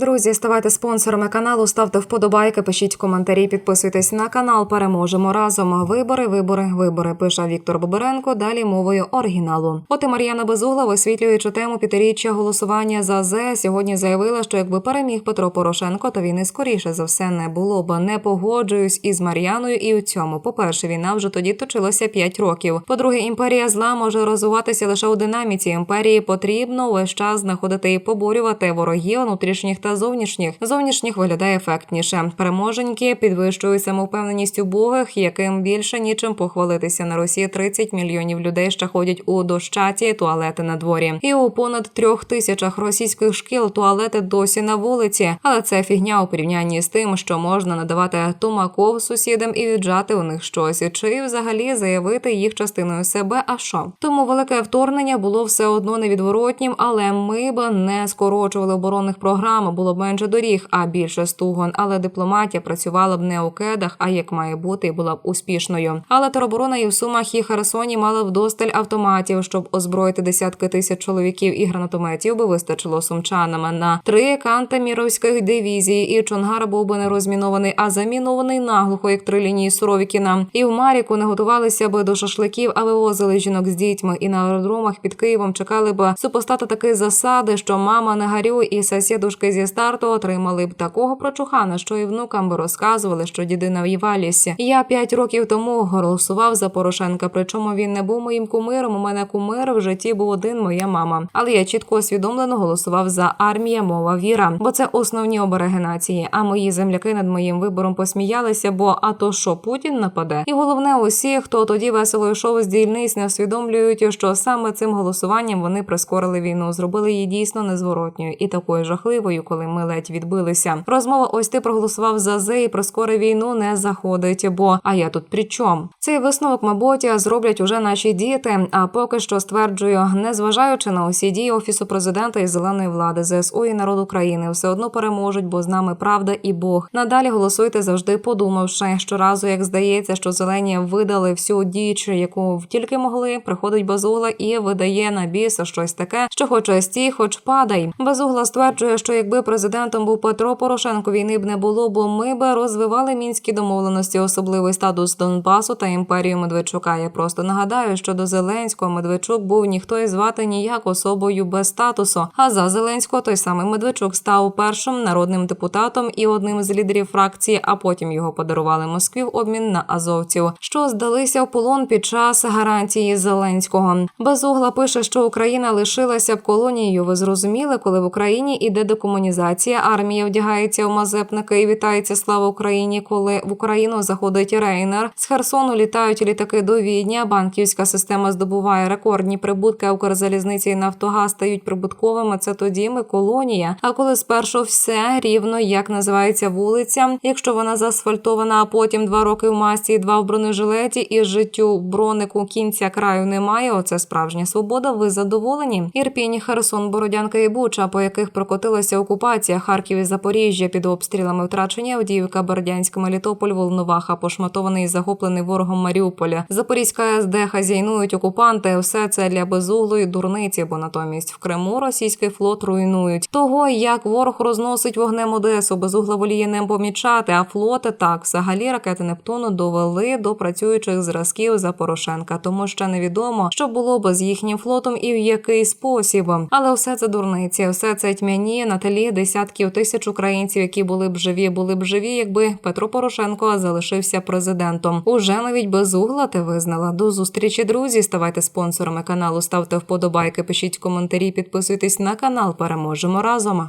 Друзі, ставайте спонсорами каналу, ставте вподобайки, пишіть коментарі, підписуйтесь на канал. Переможемо разом. Вибори, вибори, вибори. Пише Віктор Боберенко. Далі мовою оригіналу. От і Мар'яна Безугла, висвітлюючи тему п'ятиріччя голосування за ЗЕ, сьогодні заявила, що якби переміг Петро Порошенко, то війни скоріше за все не було б. Не погоджуюсь із Мар'яною і у цьому. По перше, війна вже тоді точилася 5 років. По-друге, імперія зла може розвиватися лише у динаміці. Імперії потрібно весь час знаходити і поборювати ворогів внутрішніх та зовнішніх. Зовнішніх виглядає ефектніше. Переможеньки підвищують самовпевненість убогих, яким більше нічим похвалитися на Росії 30 мільйонів людей ще ходять у дощаті туалети на дворі. І у понад трьох тисячах російських шкіл туалети досі на вулиці. Але це фігня у порівнянні з тим, що можна надавати тумаков сусідам і віджати у них щось, чи взагалі заявити їх частиною себе. А що? Тому велике вторгнення було все одно невідворотнім, але ми б не скорочували оборонних програм, було менше доріг, а більше стугон. Але дипломатія працювала б не у кедах, а як має бути, була б успішною. Але тероборона і в Сумах і Херсоні мала вдосталь автоматів, щоб озброїти десятки тисяч чоловіків і гранатометів би вистачило сумчанам на три кантаміровських дивізій. І Чонгар був би не розмінований, а замінований наглухо, як три лінії Суровікіна. І в Маріку не готувалися би до шашликів, а вивозили жінок з дітьми. І на аеродромах під Києвом чекали б супостати такі засади, що мама не гарюй і сусідушки зі старту отримали б такого прочухана, що і внукам би розказували, що діди нав'ївалися. Я п'ять років тому голосував за Порошенка. Причому він не був моїм кумиром. У мене кумир в житті був один моя мама. Але я чітко усвідомлено голосував за армія, мова, віра, бо це основні обереги нації. А мої земляки над моїм вибором посміялися, бо а то що Путін нападе? І головне, усі, хто тоді весело йшов з дільниць, не усвідомлюють, що саме цим голосуванням вони прискорили війну, зробили її дійсно незворотньою і такою жахливою, коли ми ледь відбилися. Розмова ось ти проголосував за зе і прискори війну не заходить. Бо а я тут при чому? Цей висновок, мабуть, зроблять уже наші діти. А поки що стверджую, незважаючи на усі дії офісу президента і зеленої влади, ЗСУ і народ України все одно переможуть, бо з нами правда і Бог. Надалі голосуйте завжди, подумавши щоразу, як здається, що зелені видали всю діч, яку тільки могли. Приходить Базугла і видає на біса щось таке, що хоч стій, хоч падай. Базугла стверджує, що якби президентом був Петро Порошенко, війни б не було, бо ми би розвивали мінські домовленості, особливий статус Донбасу та імперію Медведчука. Я просто нагадаю, що до Зеленського Медведчук був ніхто і звати ніяк особою без статусу. А за Зеленського той самий Медведчук став першим народним депутатом і одним з лідерів фракції. А потім його подарували Москві в обмін на азовців, що здалися в полон під час гарантії Зеленського. Безугла пише, що Україна лишилася б колонією. Ви зрозуміли, коли в Україні іде декомунізація, армія вдягається в мазепники і вітається слава Україні. Коли в Україну заходить рейнер з Херсону літають літаки до Відня. Банківська система здобуває рекордні прибутки. Укрзалізниці і Нафтогаз стають прибутковими. Це тоді ми колонія. А коли спершу все рівно як називається вулиця, якщо вона заасфальтована, а потім два роки в масці, два в бронежилеті, і життю бронику кінця краю немає. Оце справжня свобода. Ви задоволені? Ірпінь, Херсон, Бородянка і Буча, по яких прокотилася окупація Харків і Запоріжжя під обстрілами втрачені Авдіївка, Бердянськ, Мелітополь, Волноваха, пошматований і захоплений ворогом Маріуполя. Запорізька СД хазяйнують окупанти. Все це для безуглої дурниці, бо натомість в Криму російський флот руйнують. Того як ворог розносить вогнем Одесу, безугла воліє не помічати. А флоти так взагалі ракети Нептуну довели до працюючих зразків за Порошенка. Тому ще невідомо, що було б з їхнім флотом і в який спосіб. Але все це дурниці, все це тьмяні на десятків тисяч українців, які були б живі, були б живі, якби Петро Порошенко залишився президентом. Уже навіть без угла ти визнала. До зустрічі, друзі. Ставайте спонсорами каналу, ставте вподобайки, пишіть коментарі, підписуйтесь на канал. Переможемо разом.